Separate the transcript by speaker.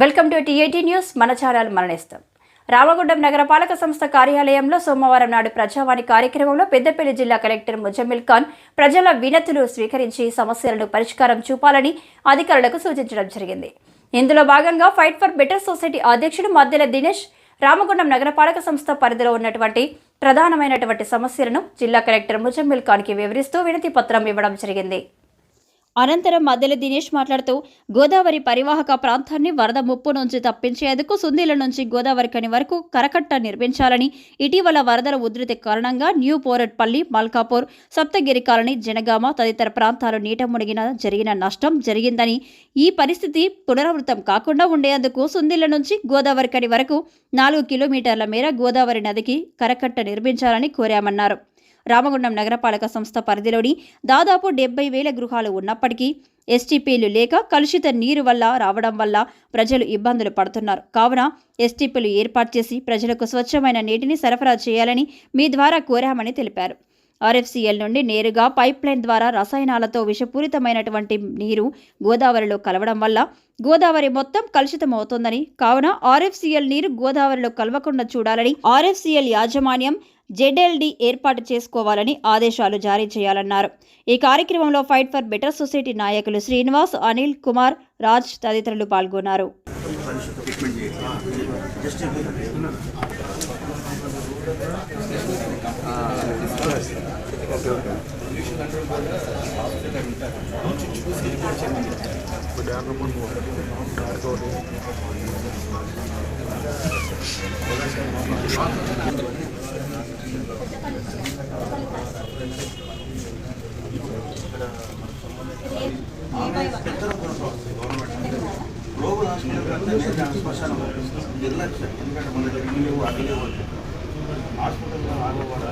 Speaker 1: Welcome to TIT news. మన channel మరణిస్తాం. రామగుండం నగరపాలక సంస్థ కార్యాలయంలో సోమవారం నాడు ప్రజావాణి కార్యక్రమంలో పెద్దపల్లి జిల్లా కలెక్టర్ ముజమ్మిల్ ఖాన్ ప్రజల వినతులు స్వీకరించి సమస్యలను పరిష్కారం చూపాలని అధికారులకు సూచించడం జరిగింది. ఇందులో భాగంగా ఫైట్ ఫర్ బెటర్ సొసైటీ అధ్యక్షుడు మద్దెల దినేష్ రామగుండం నగరపాలక సంస్థ పరిధిలో ఉన్నటువంటి ప్రధానమైనటువంటి సమస్యలను జిల్లా కలెక్టర్ ముజమ్మిల్ ఖాన్కి వివరిస్తూ వినతి పత్రం ఇవ్వడం జరిగింది. అనంతరం మద్దెల దినేష్ మాట్లాడుతూ గోదావరి పరివాహక ప్రాంతాన్ని వరద ముప్పు నుంచి తప్పించేందుకు సుందీల నుంచి గోదావరి కని వరకు కరకట్ట నిర్మించాలని ఇటీవల వరదల ఉధృతి కారణంగా న్యూ పోరట్పల్లి మల్కాపూర్ సప్తగిరి కాలనీ జనగామ తదితర ప్రాంతాలు నీట మునిగిన జరిగిన నష్టం జరిగిందని ఈ పరిస్థితి పునరావృతం కాకుండా ఉండేందుకు సుందీల నుంచి గోదావరి కని వరకు నాలుగు కిలోమీటర్ల మేర గోదావరి నదికి కరకట్ట నిర్మించాలని కోరామన్నారు. రామగుండం నగరపాలక సంస్థ పరిధిలోని దాదాపు డెబ్బై వేల గృహాలు ఉన్నప్పటికీ ఎస్టీపీలు లేక కలుషిత నీరు వల్ల రావడం వల్ల ప్రజలు ఇబ్బందులు పడుతున్నారు. కావున ఎస్టీపీలు ఏర్పాటు చేసి ప్రజలకు స్వచ్ఛమైన నీటిని సరఫరా చేయాలని మీ ద్వారా కోరామని తెలిపారు. ఆర్ఎఫ్సిఎల్ నుండి నేరుగా పైప్లైన్ ద్వారా రసాయనాలతో విషపూరితమైనటువంటి నీరు గోదావరిలో కలవడం వల్ల గోదావరి మొత్తం కలుషితమవుతోందని కావున ఆర్ఎఫ్సిఎల్ నీరు గోదావరిలో కలవకుండా చూడాలని ఆర్ఎఫ్సిఎల్ యాజమాన్యం జెడ్ఎల్డి ఏర్పాటు చేసుకోవాలని ఆదేశాలు జారీ చేయాలన్నారు. ఈ కార్యక్రమంలో ఫైట్ ఫర్ బెటర్ సొసైటీ నాయకులు శ్రీనివాస్ అనిల్ కుమార్ రాజ్ తదితరులు పాల్గొన్నారు.
Speaker 2: గ్లోబల్ హాస్పిటల్ అంటే శ్మశానం నిర్లక్ష్యం ఎందుకంటే మన దగ్గర ఇల్లు లేవు అవి హాస్పిటల్లో ఆగవాడు